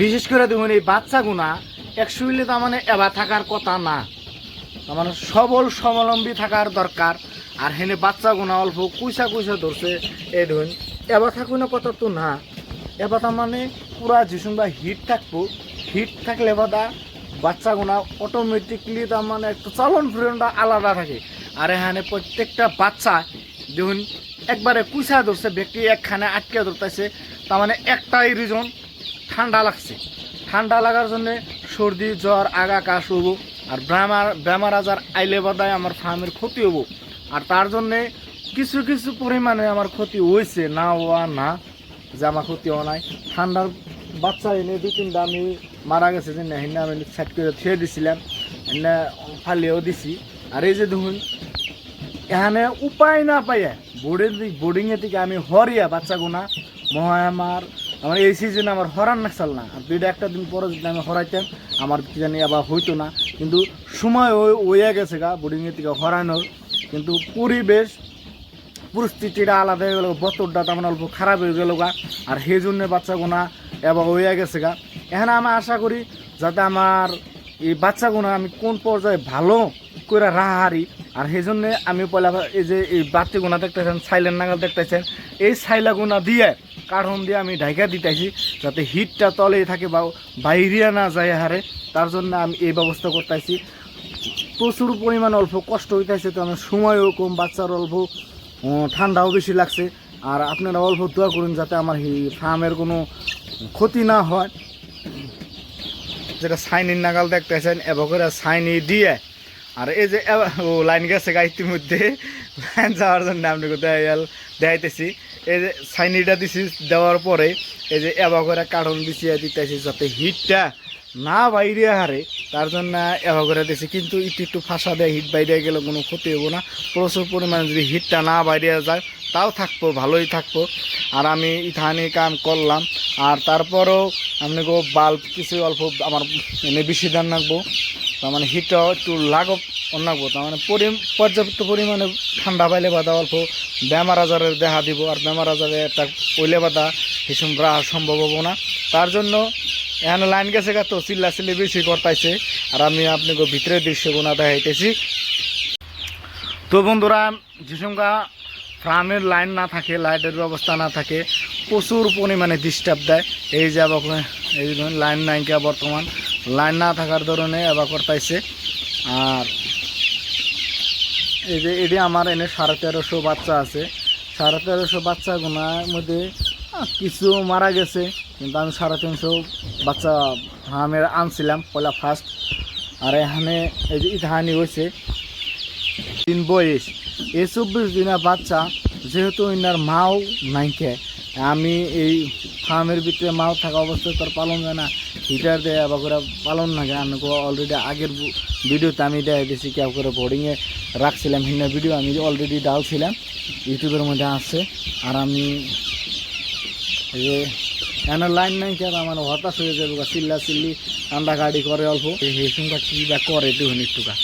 বিশেষ করে দেখুন এই বাচ্চাগুনা একচুয়ালি তার মানে এবা থাকার কথা না। তার মানে সবল, স্বাবলম্বী থাকার দরকার। আর হেনে বাচ্চাগুনা অল্প কুইসা কুইসা ধরছে। এই দেখুন, এবা থাকুন কথা তো না। এবার তার মানে পুরা যিসুমবা হিট থাকব। হিট থাকলে বাদা বাচ্চাগুনা অটোমেটিকলি তার মানে একটু চলন ফিরনটা আলাদা থাকে। আর এখানে প্রত্যেকটা বাচ্চা, দেখুন, একবারে কুইসা ধরছে, ব্যক্তি একখানে আটকে ধরতেছে। তার মানে একটাই রিজন ঠান্ডা লাগছে। ঠান্ডা লাগার জন্য সর্দি, জ্বর, আগা, কাশ হব আর বেমার বেমার আজার আইলে বাদায় আমার ফার্মের ক্ষতি হব আর তার জন্যে কিছু কিছু পরিমাণে আমার ক্ষতি হয়েছে না হওয়া না, যে আমার ক্ষতি হওয়া নাই। ঠান্ডার বাচ্চা এনে দু তিনটা আমি মারা গেছে যে হেনে আমি সেট করে থুয়ে দিছিলাম, এনে ফালিয়েও দিছি। আর এই যে দেখুন, এখানে উপায় না পাইয়া বোর্ডের দিক বোর্ডিংয়ের দিকে আমি হরিয়া বাচ্চাগুনা মহায় আমার এই সিজনে আমার হরান নাকসাল না। আর দুইটা একটা দিন পরে যদি আমি হরাইতাম, আমার কি জানি আবার হইতো না। কিন্তু সময় ওই ওইয়া গেছে গা বোর্ডিংয়ের দিকে হরানোর কিন্তু পরিবেশ, পরিস্থিতিটা আলাদা হয়ে গেল, বতরটা তেমন অল্প খারাপ হয়ে গেল গা। আর সেই জন্য বাচ্চাগুনা এবার হইয়া গেছে গা। এখানে আমি আশা করি যাতে আমার এই বাচ্চাগুনা আমি কোন পর্যায়ে ভালো করে রাহারি আর সেই জন্য আমি পয়লা এই যে এই বাচ্চাগুনা দেখতেছেন সাইলেন নাগাল দেখতেছেন, এই সাইলাগুনা দিয়ে কার্টন দিয়ে আমি ঢাকা দিতেছি যাতে হিটটা তলেই থাকে বা বাইরিয়া না যায় হারে, তার জন্য আমি এই ব্যবস্থা করতেছি। প্রচুর পরিমাণে অল্প কষ্ট হইতেছে, তো আমার সময়ও কম, বাচ্চার অল্প ঠান্ডাও বেশি লাগছে। আর আপনারা অল্প দোয়া করুন যাতে আমার ফার্মের কোনো ক্ষতি না হয়। যেটা সাইনির নাগাল দেখতেছেন এবার সাইনি দিয়ে আর এই যে ও লাইন গেছে গা ইতিমধ্যে। লাইন যাওয়ার জন্য আপনি দেখাইতেছি। এই যে সাইনিটা দিছি দেওয়ার পরে, এই যে এবার করে কার্টন বিছিয়ে দিতেছি যাতে হিটটা না বাইরে হারে। তার জন্য এবার করে দিছি, কিন্তু একটু একটু ফাঁসা দেয়, হিট বাইরে গেলে কোনো ক্ষতি হব না। প্রচুর পরিমাণে যদি হিটটা না বাইরে যায়, তাও থাকব, ভালোই থাকব। আর আমি ইথানি কাম করলাম। আর তারপরও আপনি গো বাল্ব কিছু অল্প আমার এনে বেশি দাম রাখব। তার মানে হিটটাও একটু লাগব রাখব তার মানে পরি- পর্যাপ্ত পরিমাণে ঠান্ডা পাইলে বাদা অল্প বেমার আজারের দেখা দিব, আর বেমার আজারে একটা পইলে বাদা হিসুম রাহা সম্ভব হব না। তার জন্য এখানে লাইন গেছে গা তো, চিল্লা চিল্লি বেশি করতাইছে, আর আমি আপনাকে ভিতরের দৃশ্যগুনা দেখাইতেছি। তো বন্ধুরা যেসঙ্গা ফার্মের লাইন না থাকে, লাইটের ব্যবস্থা না থাকে, প্রচুর পরিমাণে ডিস্টার্ব দেয়। এই যে এই লাইন নাইকা বর্তমান। লাইন না থাকার ধরনে আবার করতাইছে। আর এই যে এটি আমার এনে সাড়ে তেরোশো বাচ্চা আছে। সাড়ে তেরোশো বাচ্চাগুনার মধ্যে কিছু মারা গেছে, কিন্তু আমি সাড়ে তিনশো বাচ্চা ফার্মের আনছিলাম পয়লা ফার্স্ট। আর এখানে এই যে ইধানি হয়েছে তিন বয়স। এই চব্বিশ দিনের বাচ্চা যেহেতু ইনার মাও নাইকে। আমি এই ফার্মের ভিতরে মাও থাকা অবস্থায় তোর পালন যায় না। হিটার দেয় আবার করে পালন না আমি অলরেডি আগের বু- ভিডিওতে আমি দেয় দিয়েছি কেউ করে বোর্ডিংয়ে রাখছিলাম। হিন্না ভিডিও আমি অলরেডি ডালছিলাম। ইউটিউবের মধ্যে আছে। আর আমি যে এখানে লাইন নাই কেন আমার হতাশ হয়ে যাবে। চিল্লা চিল্লি ঠান্ডা গাড়ি করে অল্প। এই হেসুনটা কী বা করে দেখুন একটুকা